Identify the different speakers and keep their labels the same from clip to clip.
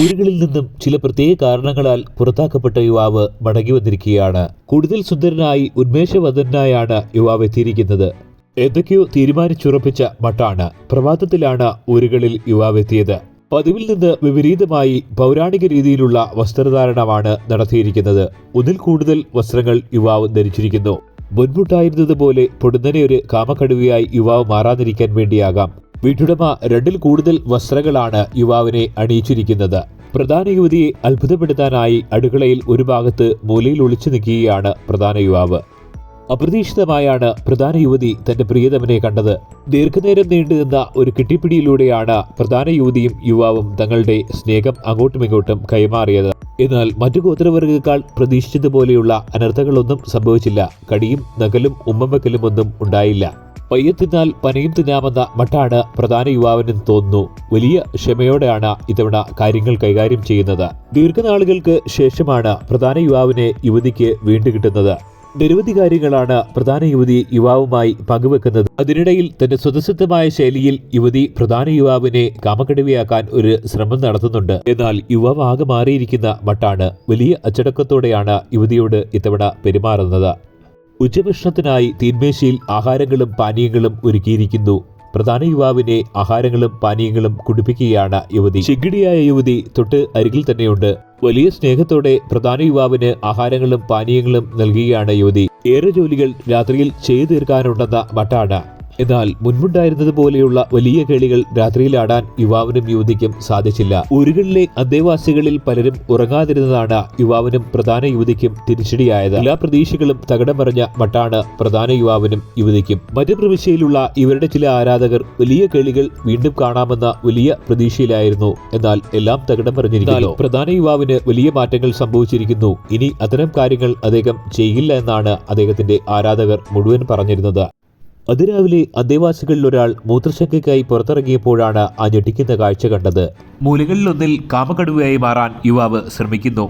Speaker 1: ഊരുകളിൽ നിന്നും ചില പ്രത്യേക കാരണങ്ങളാൽ പുറത്താക്കപ്പെട്ട യുവാവ് മടങ്ങി വന്നിരിക്കുകയാണ്. കൂടുതൽ സുന്ദരനായി ഉന്മേഷവദനായാണ് യുവാവ് എത്തിയിരിക്കുന്നത്. എന്തൊക്കെയോ തീരുമാനിച്ചുറപ്പിച്ച മട്ടാണ് പ്രഭാതത്തിലാണ് ഊരുകളിൽ യുവാവ് എത്തിയത്. പതിവിൽ നിന്ന് വിപരീതമായി പൗരാണിക രീതിയിലുള്ള വസ്ത്രധാരണമാണ് നടത്തിയിരിക്കുന്നത്. ഒന്നിൽ കൂടുതൽ വസ്ത്രങ്ങൾ യുവാവ് ധരിച്ചിരിക്കുന്നു. മുൻപുണ്ടായിരുന്നതുപോലെ പൊടുന്നനെ ഒരു കാമക്കടുവയായി യുവാവ് മാറാതിരിക്കാൻ വേണ്ടിയാകാം. വീട്ടുടമ രണ്ടിൽ കൂടുതൽ വസ്ത്രങ്ങളാണ് യുവാവിനെ അണിയിച്ചിരിക്കുന്നത്. പ്രധാന യുവതിയെ അത്ഭുതപ്പെടുത്താനായി അടുക്കളയിൽ ഒരു ഭാഗത്ത് മൂലയിൽ ഒളിച്ചു നിൽക്കുകയാണ് പ്രധാന യുവാവ്. അപ്രതീക്ഷിതമായാണ് പ്രധാന യുവതി തന്റെ പ്രിയതമനെ കണ്ടത്. ദീർഘനേരം നീണ്ടുനിന്ന ഒരു കിട്ടിപ്പിടിയിലൂടെയാണ് പ്രധാന യുവതിയും യുവാവും തങ്ങളുടെ സ്നേഹം അങ്ങോട്ടുമിങ്ങോട്ടും കൈമാറിയത്. എന്നാൽ മറ്റു ഗോത്രവർഗക്കാൾ പ്രതീക്ഷിച്ചതുപോലെയുള്ള അനർത്ഥങ്ങളൊന്നും സംഭവിച്ചില്ല. കടിയും നകലും ഉമ്മവെക്കലും ഒന്നും ഉണ്ടായില്ല. പയ്യെ തിന്നാൽ പനയും തിന്നാമെന്ന മട്ടാണ് പ്രധാന യുവാവിനെന്ന് തോന്നുന്നു. വലിയ ക്ഷമയോടെയാണ് ഇത്തവണ കാര്യങ്ങൾ കൈകാര്യം ചെയ്യുന്നത്. ദീർഘനാളുകൾക്ക് ശേഷമാണ് പ്രധാന യുവാവിനെ യുവതിക്ക് വീണ്ടും കിട്ടുന്നത്. നിരവധി കാര്യങ്ങളാണ് പ്രധാന യുവതി യുവാവുമായി പങ്കുവെക്കുന്നത്. അതിനിടയിൽ തന്റെ സ്വതസിദ്ധമായ ശൈലിയിൽ യുവതി പ്രധാന യുവാവിനെ കാമക്കടുവയാക്കാൻ ഒരു ശ്രമം നടത്തുന്നുണ്ട്. എന്നാൽ യുവാവ് ആകെ മാറിയിരിക്കുന്ന മട്ടാണ് വലിയ അച്ചടക്കത്തോടെയാണ് യുവതിയോട് ഇത്തവണ പെരുമാറുന്നത്. ഉച്ചഭക്ഷണത്തിനായി തീന്മേശയിൽ ആഹാരങ്ങളും പാനീയങ്ങളും ഒരുക്കിയിരിക്കുന്നു. പ്രധാന യുവാവിനെ ആഹാരങ്ങളും പാനീയങ്ങളും കുടിപ്പിക്കുകയാണ് യുവതി. ശിഗിടിയായ യുവതി തൊട്ട് അരികിൽ തന്നെയുണ്ട്. വലിയ സ്നേഹത്തോടെ പ്രധാന യുവാവിന് ആഹാരങ്ങളും പാനീയങ്ങളും നൽകുകയാണ് യുവതി. ഏറെ ജോലികൾ രാത്രിയിൽ ചെയ്തു തീർക്കാനുണ്ടെന്ന മട്ടാണ്. എന്നാൽ മുൻപുണ്ടായിരുന്നത് പോലെയുള്ള വലിയ കേളികൾ രാത്രിയിലാടാൻ യുവാവിനും യുവതിക്കും സാധിച്ചില്ല. ഊരുകളിലെ അന്തേവാസികളിൽ പലരും ഉറങ്ങാതിരുന്നതാണ് യുവാവിനും പ്രധാന യുവതിക്കും തിരിച്ചടിയായത്. എല്ലാ പ്രതീക്ഷകളും തകടം പറഞ്ഞ മട്ടാണ് പ്രധാന യുവാവിനും യുവതിക്കും. മറ്റു പ്രവിശ്യയിലുള്ള ഇവരുടെ ചില ആരാധകർ വലിയ കേളികൾ വീണ്ടും കാണാമെന്ന വലിയ പ്രതീക്ഷയിലായിരുന്നു. എന്നാൽ എല്ലാം തകടം പറഞ്ഞിരിക്കുന്നു പ്രധാന യുവാവിന് വലിയ മാറ്റങ്ങൾ സംഭവിച്ചിരിക്കുന്നു. ഇനി അത്തരം കാര്യങ്ങൾ അദ്ദേഹം ചെയ്യില്ല എന്നാണ് അദ്ദേഹത്തിന്റെ ആരാധകർ മുഴുവൻ പറഞ്ഞിരുന്നത്. അതിരാവിലെ അന്തേവാസികളിൽ ഒരാൾ മൂത്രശങ്കയ്ക്കായി പുറത്തിറങ്ങിയപ്പോഴാണ് ആ ഞെട്ടിക്കുന്ന കാഴ്ച കണ്ടത്. മൂലകളിലൊന്നിൽ കാമകടുവയായി മാറാൻ യുവാവ് ശ്രമിക്കുന്നു.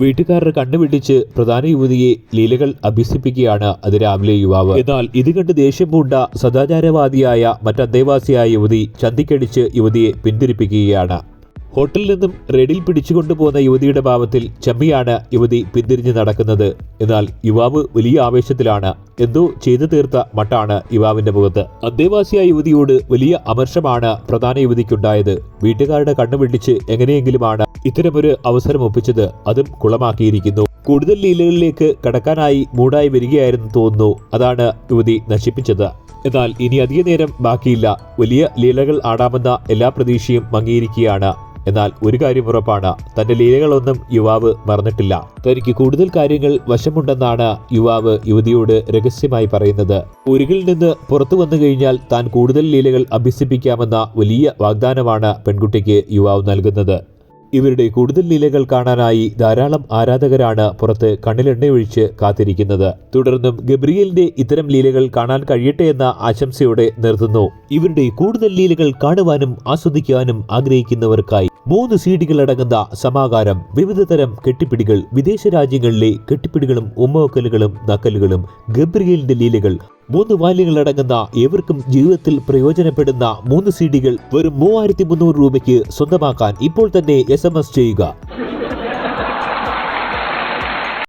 Speaker 1: വീട്ടുകാരുടെ കണ്ണുവെട്ടിച്ച് പ്രധാന യുവതിയെ ലീലകൾ അഭ്യസിപ്പിക്കുകയാണ് അതിരാവിലെ യുവാവ്. എന്നാൽ ഇത് കണ്ട് ദേഷ്യം പൂണ്ട സദാചാരവാദിയായ മറ്റന്തേവാസിയായ യുവതി ചന്തിക്കടിച്ച് യുവതിയെ പിന്തിരിപ്പിക്കുകയാണ്. ഹോട്ടലിൽ നിന്നും റെഡിൽ പിടിച്ചുകൊണ്ടുപോകുന്ന യുവതിയുടെ ഭാവത്തിൽ ചമ്മിയാണ് യുവതി പിന്തിരിഞ്ഞ് നടക്കുന്നത്. എന്നാൽ യുവാവ് വലിയ ആവേശത്തിലാണ്. എന്തോ ചെയ്തു തീർത്ത മട്ടാണ് യുവാവിന്റെ മുഖത്ത്. അന്തേവാസിയായ യുവതിയോട് വലിയ അമർഷമാണ് പ്രധാന യുവതിക്കുണ്ടായത്. വീട്ടുകാരുടെ കണ്ണു പിടിച്ച് എങ്ങനെയെങ്കിലുമാണ് ഇത്തരമൊരു അവസരം ഒപ്പിച്ചത്. അതും കുളമാക്കിയിരിക്കുന്നു. കൂടുതൽ ലീലകളിലേക്ക് കടക്കാനായി മൂടായി വരികയായിരുന്നു തോന്നുന്നു. അതാണ് യുവതി നശിപ്പിച്ചത്. എന്നാൽ ഇനി അധിക നേരം ബാക്കിയില്ല. വലിയ ലീലകൾ ആടാമെന്ന എല്ലാ പ്രതീക്ഷയും മങ്ങിയിരിക്കുകയാണ്. എന്നാൽ ഒരു കാര്യം ഉറപ്പാണ് തന്റെ ലീലകളൊന്നും യുവാവ് മറന്നിട്ടില്ല. തനിക്ക് കൂടുതൽ കാര്യങ്ങൾ വശമുണ്ടെന്നാണ് യുവാവ് യുവതിയോട് രഹസ്യമായി പറയുന്നത്. ഉരുകിൽ നിന്ന് പുറത്തു വന്നു കഴിഞ്ഞാൽ താൻ കൂടുതൽ ലീലകൾ അഭ്യസിപ്പിക്കാമെന്ന വലിയ വാഗ്ദാനമാണ് പെൺകുട്ടിക്ക് യുവാവ് നൽകുന്നത്. ഇവരുടെ കൂടുതൽ ലീലകൾ കാണാനായി ധാരാളം ആരാധകരാണ് പുറത്ത് കണ്ണിലെണ്ണയൊഴിച്ച് കാത്തിരിക്കുന്നത്. തുടർന്നും ഗബ്രിയലിന്റെ ഇത്തരം ലീലകൾ കാണാൻ കഴിയട്ടെ എന്ന ആശംസയോടെ നിർത്തുന്നു. ഇവരുടെ കൂടുതൽ ലീലകൾ കാണുവാനും ആസ്വദിക്കാനും ആഗ്രഹിക്കുന്നവർക്കായി മൂന്ന് സീഡികൾ അടങ്ങുന്ന സമാകാരം വിവിധ തരം കെട്ടിപ്പിടികൾ വിദേശ രാജ്യങ്ങളിലെ കെട്ടിപ്പിടികളും ഉമ്മവക്കലുകളും നക്കലുകളും ഗബ്രിയലിന്റെ ലീലകൾ. മൂന്ന് വാല്യങ്ങൾ അടങ്ങുന്ന ഏവർക്കും ജീവിതത്തിൽ പ്രയോജനപ്പെടുന്ന മൂന്ന് സീഡികൾ വെറും മൂവായിരത്തി മുന്നൂറ് രൂപയ്ക്ക് സ്വന്തമാക്കാൻ ഇപ്പോൾ തന്നെ എസ് ചെയ്യുക.